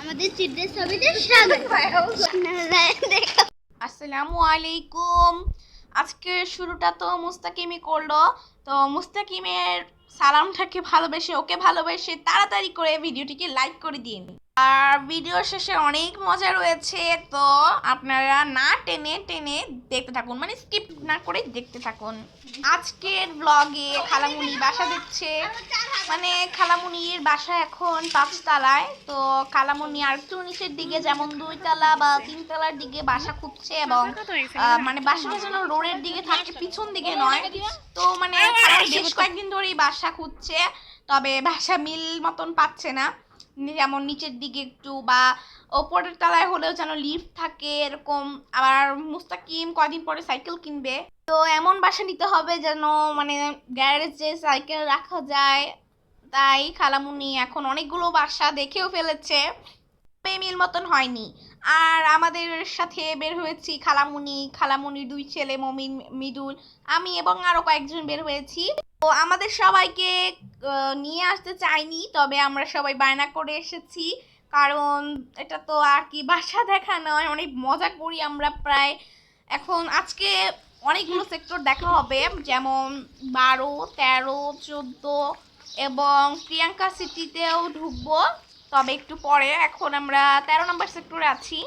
আমাদের চিত্রের ছবিতে স্বাগত। আসসালামু আলাইকুম। আজকে শুরুটা তো মুস্তাকিমই করল। তো মুস্তাকিমের সালামটাকে ভালোবেসে, ওকে ভালোবেসে তাড়াতাড়ি করে ভিডিওটিকে লাইক করে দিন। আর ভিডিও শেষে অনেক মজা রয়েছে তো আপনারা না টেনে টেনে দেখতে থাকুন মানে স্কিপ না করে দেখতে থাকুন। আজকের ব্লগে খালামুনি বাসা দিচ্ছে। মানে খালামুনির বাসা এখন পাঁচতলায় তো খালামুনি আর একটু নিচের দিকে যেমন দুইতলা বা তিনতলার দিকে বাসা খুঁজছে এবং মানে বাসাটা যেন রোডের দিকে থাকে পিছন দিকে নয়। তো মানে বেশ কয়েকদিন ধরেই বাসা খুঁজছে তবে বাসা মিল মতন পাচ্ছে না। যেমন নিচের দিকে একটু বা ওপরের তলায় হলেও যেন লিফট থাকে, এরকম। আবার মুস্তাকিম কয়দিন পরে সাইকেল কিনবে। তো এমন বাসা নিতে হবে যেন মানে গ্যারেজে সাইকেল রাখা যায়। তাই খালামুনি এখন অনেকগুলো বাসা দেখেও ফেলেছে। মিল মতন হয়নি। আর আমাদের সাথে বের হয়েছি খালামুনি। খালামুনির দুই ছেলে, মমিন, মিদুল। আমি এবং আরও কয়েকজন বের হয়েছি। তো আমাদের সবাইকে নিয়ে আসতে চাইনি, তবে আমরা সবাই বায়না করে এসেছি। কারণ এটা তো আর কি বাসা দেখা নয়, অনেক মজা করি আমরা প্রায়। এখন আজকে অনেকগুলো সেক্টর দেখা হবে, যেমন বারো, তেরো, চোদ্দ এবং প্রিয়াঙ্কা সিটিতেও ঢুকবো। তবে একটু পরে, এখন আমরা তেরো নম্বর সেক্টরে আছি।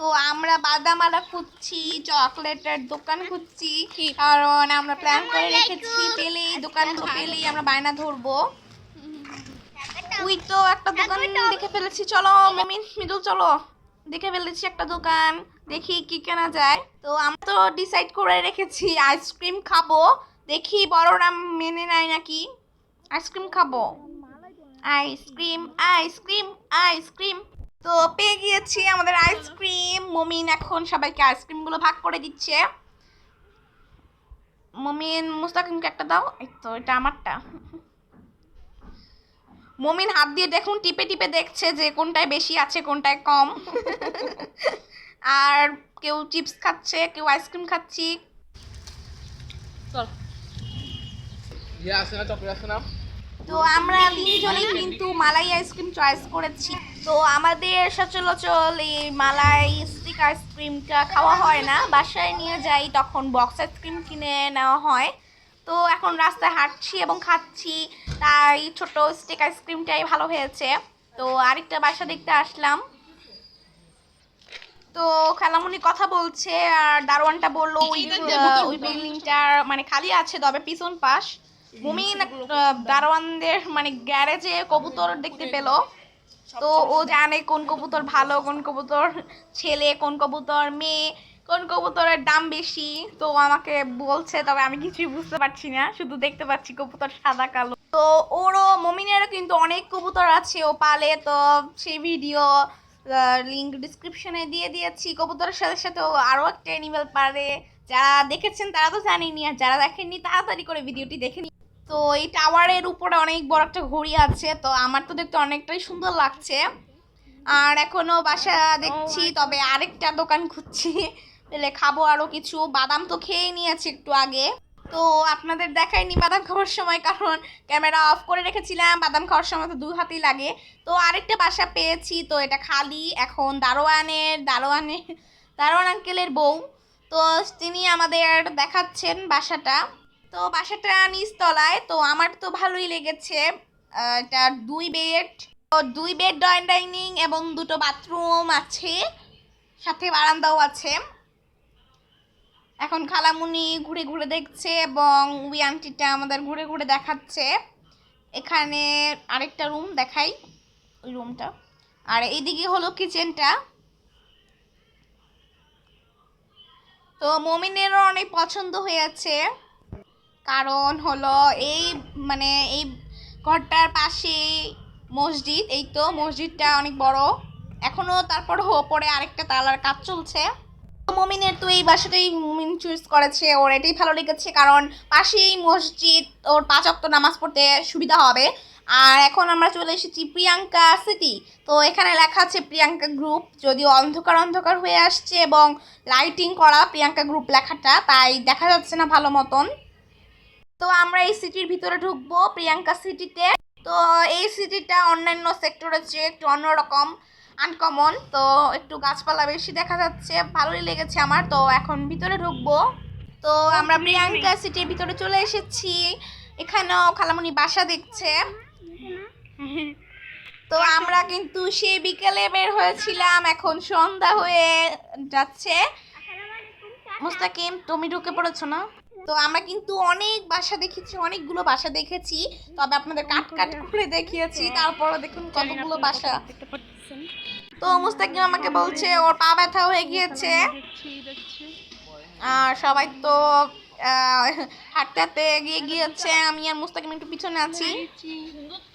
তো আমরা বাদামালা খুঁজছি চকলেটের দোকান খুঁজছি কারণ আমরা প্ল্যান করে রেখেছি পেলেই দোকানগুলো পেলেই আমরা বায়না ধরবো। তুই তো একটা দোকান দেখে ফেলেছি চলো মমিন মিদুল চলো। দেখে ফেলেছি একটা দোকান দেখি কি কেনা যায়। তো আমরা তো ডিসাইড করে রেখেছি আইসক্রিম খাব। দেখি বড়রা মেনে নেয় নাকি। আইসক্রিম খাব। আইসক্রিম আইসক্রিম আইসক্রিম তো পেয়ে গিয়েছি আমাদের আইসক্রিম। মমিন এখন সবাইকে আইসক্রিমগুলো ভাগ করে দিচ্ছে। মমিন মুস্তাকিমকে একটা দাও। এই তো এটা আমারটা। মমিন হাত দিয়ে দেখুন টিপে টিপে দেখছে যে কোনটায় বেশি আছে কোনটায় কম। আর কেউ চিপস খাচ্ছে কেউ আইসক্রিম খাচ্ছি। ইয়ে আছে না তো আমরা তিনজনেই কিন্তু মালাই আইসক্রিম চয়েস করেছি। তো আমাদের সচলাচল এই মালাই স্টিক আইসক্রিমটা খাওয়া হয় না। বাসায় নিয়ে যাই তখন বক্স আইসক্রিম কিনে নেওয়া হয়। তো এখন রাস্তায় হাঁটছি এবং খাচ্ছি তাই ছোট স্টিক আইসক্রিমটাই ভালো হয়েছে। তো আরেকটা বাসা দেখতে আসলাম। তো খালামুনি কথা বলছে আর দারোয়ানটা বলল ওই ওই বিল্ডিংটার মানে খালি আছে তবে পিছন পাশ। মুমিন দারোয়ানদের মানে গ্যারেজে কবুতর দেখতে পেল। তো ও জানে কোন কবুতর ভালো কোন কবুতর ছেলে কোন কবুতর মেয়ে কোন কবুতরের দাম বেশি। তো আমাকে বলছে তবে আমি কিছুই বুঝতে পারছি না শুধু দেখতে পাচ্ছি কবুতর সাদা কালো। তো ওরও মমিনেরও কিন্তু অনেক কবুতর আছে ও পালে তো সেই ভিডিও লিঙ্ক ডিসক্রিপশনে দিয়ে দিয়েছি। কবুতরের সাথে সাথে ও আরও একটা অ্যানিমেল পারে। যারা দেখেছেন তারা তো জানেনি আর যারা দেখেননি তাড়াতাড়ি করে ভিডিওটি দেখে তো এই টাওয়ারের উপরে অনেক বড় একটা ঘড়ি আছে তো আমার তো দেখতে অনেকটাই সুন্দর লাগছে। আর এখনও বাসা দেখছি তবে আরেকটা দোকান খুঁজছি পেলে খাব আরও কিছু। বাদাম তো খেয়েই নিয়েছি একটু আগে। তো আপনাদের দেখাইনি বাদাম খাওয়ার সময় কারণ ক্যামেরা অফ করে রেখেছিলাম বাদাম খাওয়ার সময় তো দু হাতেই লাগে। তো আরেকটা বাসা পেয়েছি তো এটা খালি। এখন দারোয়ানের দারোয়ানের দারোয়ান আঙ্কেলের বউ। তো তিনি আমাদের দেখাচ্ছেন বাসাটা। তো বাসাটা নিচতলায়, তো আমার তো ভালোই লেগেছে। এটা দুই বেড। তো দুই বেড ডয়েন ডাইনিং এবং দুটো বাথরুম আছে, সাথে বারান্দাও আছে। এখন খালামুনি ঘুরে ঘুরে দেখছে এবং উই আন্টিটা আমাদের ঘুরে ঘুরে দেখাচ্ছে। এখানে আরেকটা রুম দেখাই, ওই রুমটা। আর এইদিকে হলো কিচেনটা। তো মমিনেরও অনেক পছন্দ হয়েছে কারণ হলো এই মানে এই ঘরটার পাশে মসজিদ, এই তো মসজিদটা অনেক বড়। এখনও তারপর ওপরে আরেকটা তালার কাজ চলছে। মমিনের তো এই বাসাটাই মমিন চুজ করেছে, ওর এটাই ভালো লেগেছে, কারণ পাশেই মসজিদ, ওর পাঁচ অক্ত নামাজ পড়তে সুবিধা হবে। আর এখন আমরা চলে এসেছি প্রিয়াঙ্কা সিটি তো এখানে লেখা আছে প্রিয়াঙ্কা গ্রুপ যদিও অন্ধকার অন্ধকার হয়ে আসছে এবং লাইটিং করা প্রিয়াঙ্কা গ্রুপ লেখাটা, তাই দেখা যাচ্ছে না ভালো মতন। তো আমরা এই সিটির ভিতরে ঢুকবো প্রিয়াঙ্কা সিটিতে তো এই সিটিটা অন্যান্য সেক্টরের চেয়ে একটু অন্যরকম আনকমন তো একটু গাছপালা বেশি দেখা যাচ্ছে ভালোই লেগেছে আমার। তো এখন ভিতরে ঢুকবো। তো আমরা প্রিয়াঙ্কা সিটির ভিতরে চলে এসেছি। এখানেও খালামুনি বাসা দেখছে। তো আমরা কিন্তু সে বিকেলে বের হয়েছিলাম। এখন সন্ধ্যা হয়ে যাচ্ছে। মুস্তাকিম তুমি ঢুকে পড়েছো না? তো আমরা কিন্তু অনেক বাসা দেখেছি অনেকগুলো বাসা দেখেছি। তবে আপনাদের কাট কাট করে দেখিয়েছি তারপরে দেখুন কতগুলো বাসা। তো মুস্তাকিম আমাকে বলছে ওর পা ব্যথা হয়ে গিয়েছে। আর সবাই তো আহ, হাঁটতে হাঁটতে এগিয়ে গিয়েছে আমি আর মুস্তাকিম একটু পিছনে আছি।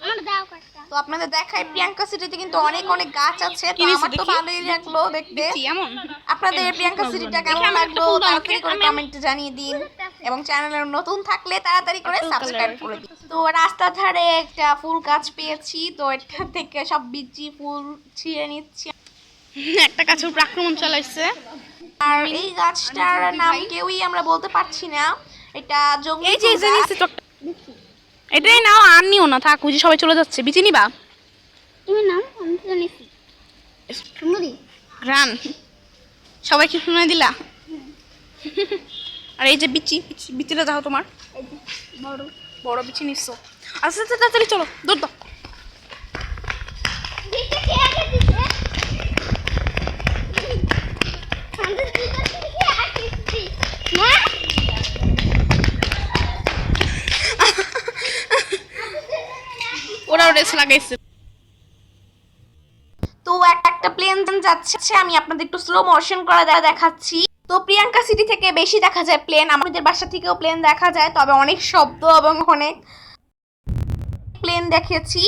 আমার দাও কাটটা তো আপনাদের দেখাই প্রিয়াঙ্কা সিটিতে কিন্তু অনেক অনেক গাছ আছে তো আমার তো ভালোই লাগল দেখতে। আপনাদের প্রিয়াঙ্কা সিটিটা কেমন লাগল? তাড়াতাড়ি করে কমেন্টে জানিয়ে দিন। এবং চ্যানেলে নতুন থাকলে তাড়াতাড়ি করে সাবস্ক্রাইব করে দিন। তো রাস্তার ধারে একটা ফুল গাছ পেয়েছি তো এটা থেকে সব বিচি ফুল ছিঁড়ে নিচ্ছি। একটা গাছের উপর আক্রমণ চালাইছে। আর এই গাছটার নাম কেউই আমরা বলতে পারছি না। এটা জঙ্গলি এই যে। এটাই নাও আর নিও না থাক যে সবাই চলে যাচ্ছে। বিচি নিবা? তুমি নাম আমি তো রান। সবাইকে শুনে দিলা? আর এই যে বিচি বিচি- বিচিটা দাও তোমার। বড় বড় বিচি নিচ্ছ। আস্তে আস্তে তাড়াতাড়ি চলো দৌড় দাও। ওরাও রেস লাগাইছে। তো এক- একটা প্লেন যাচ্ছে আমি আপনাদের একটু স্লো মোশন করা দেখাচ্ছি। তো প্রিয়াঙ্কা সিটি থেকে বেশি দেখা যায় প্লেন। আমাদের বাসা থেকেও প্লেন দেখা যায়, তবে অনেক শব্দ এবং অনেক প্লেন দেখেছি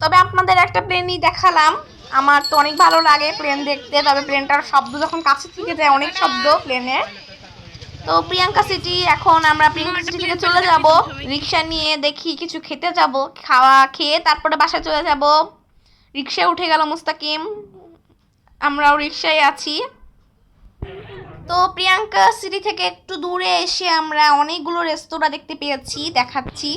তবে আপনাদের একটা প্লেনই দেখালাম। আমার তো অনেক ভালো লাগে প্লেন দেখতে, তবে প্লেনটার শব্দ যখন কাছে থেকে যায়, অনেক শব্দ প্লেনে তো প্রিয়াঙ্কা সিটি, এখন আমরা প্রিয়াঙ্কা সিটি থেকে চলে যাব। রিক্সা নিয়ে দেখি কিছু খেতে যাব, খাওয়া খেয়ে তারপরে বাসায় চলে যাব। রিক্সায় উঠে গেল মুস্তাকিম। আমরাও রিক্সায় আছি। তো প্রিয়াঙ্কা সিটি থেকে একটু দূরে এসে আমরা অনেকগুলো রেস্তোরাঁ দেখতে পেয়েছি, দেখাচ্ছি।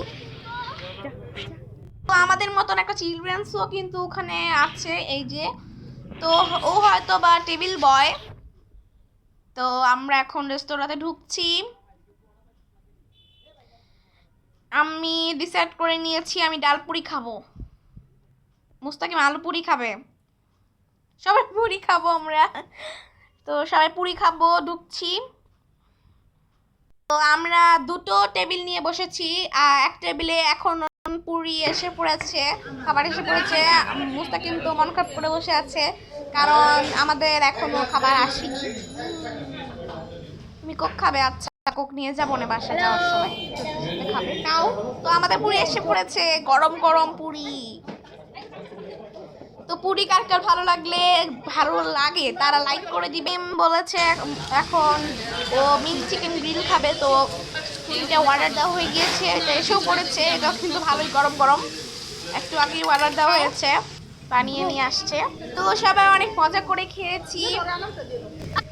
তো আমাদের মতন একটা চিলড্রেন্সও কিন্তু ওখানে আছে, এই যে। তো ও হয়তো বা টেবিল বয়। তো আমরা এখন রেস্তোরাঁতে ঢুকছি। আমি ডিসাইড করে নিয়েছি, আমি ডালপুরি খাব। মুস্তাকিম আলু পুরি খাবে। সবাই পুরি খাব আমরা। তো সবাই পুরি খাব, ঢুকছি। তো আমরা দুটো টেবিল নিয়ে বসেছি, আর এক টেবিলে এখন পুরি এসে পড়েছে, খাবার এসে পড়েছে। মুস্তাকিম তো মন খারাপ করে বসে আছে, কারণ আমাদের এখনও খাবার আসেনি। তুমি কোক খাবে আচ্ছা কোক নিয়ে যাব না বাসায় যাওয়ার সময়। খাবে। নাও, তো আমাদের পুরি এসে পড়েছে, গরম গরম পুরি। তো পুরি কার কার ভালো লাগলে, ভালো লাগে, তারা লাইক করে দিবেন বলেছে এখন। ও মিল চিকেন গ্রিল খাবে, তো এটা অর্ডার দেওয়া হয়ে গিয়েছে এটা এসেও পড়েছে এটা কিন্তু ভালোই গরম গরম। একটু আগেই অর্ডার দেওয়া হয়েছে, বানিয়ে নিয়ে আসছে। তো সবাই অনেক মজা করে খেয়েছি।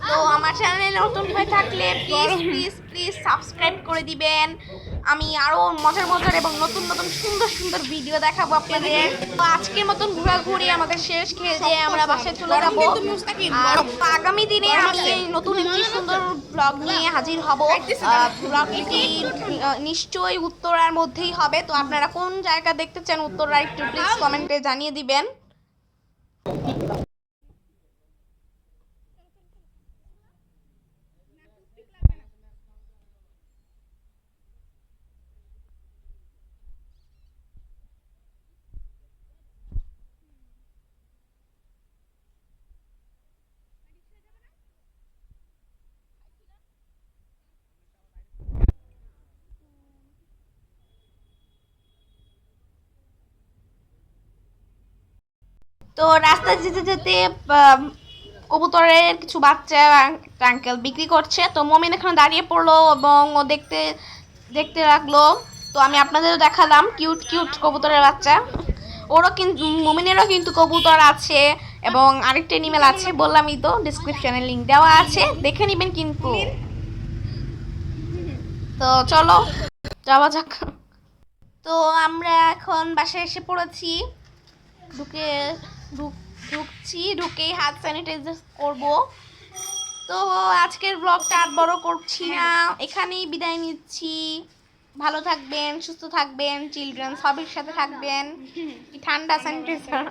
তো আমার চ্যানেলে নতুন হয়ে থাকলে প্লিজ প্লিজ প্লিজ সাবস্ক্রাইব করে দিবেন। আমি আরও মজার মজার এবং নতুন নতুন সুন্দর সুন্দর ভিডিও দেখাবো আপনাদের। তো আজকের মতন ঘোরাঘুরি আমাদের শেষ খেয়ে দিয়ে আমরা বাসায় চলে যাব। আর আগামী দিনে আমি এই নতুন একটি সুন্দর ব্লগ নিয়ে হাজির হব। ব্লগটি নিশ্চয়ই উত্তরার মধ্যেই হবে। তো আপনারা কোন জায়গা দেখতে চান উত্তরার একটু প্লিজ কমেন্টে জানিয়ে দিবেন। তো রাস্তায় যেতে যেতে কবুতরের কিছু বাচ্চা একটা আঙ্কেল বিক্রি করছে। তো মমিন এখানে দাঁড়িয়ে পড়ল এবং ও দেখতে দেখতে লাগল। তো আমি আপনাদেরও দেখালাম কিউট কিউট কবুতরের বাচ্চা। ওরও কিন্তু মমিনেরও কিন্তু কবুতর আছে এবং আরেকটা এনিমেল আছে, বললামই তো ডিসক্রিপশনে লিঙ্ক দেওয়া আছে, দেখে নেবেন কিন্তু। তো চলো, যাওয়া যাক। তো আমরা এখন বাসায় এসে পড়েছি। ঢুক ঢুকছি, ঢুকেই হাত স্যানিটাইজার করব। তো আজকের ব্লগটা আর বড় করছি না। এখানেই বিদায় নিচ্ছি। ভালো থাকবেন, সুস্থ থাকবেন চিলড্রেন সবের সাথে থাকবেন। ঠান্ডা স্যানিটাইজার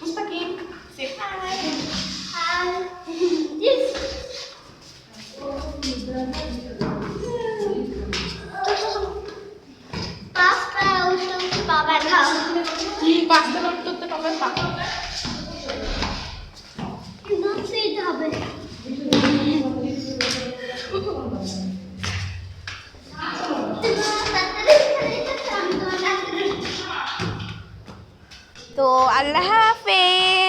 মুস্তাকিম পাঁচটা লোক করতে তো আল্লাহ হাফেজ।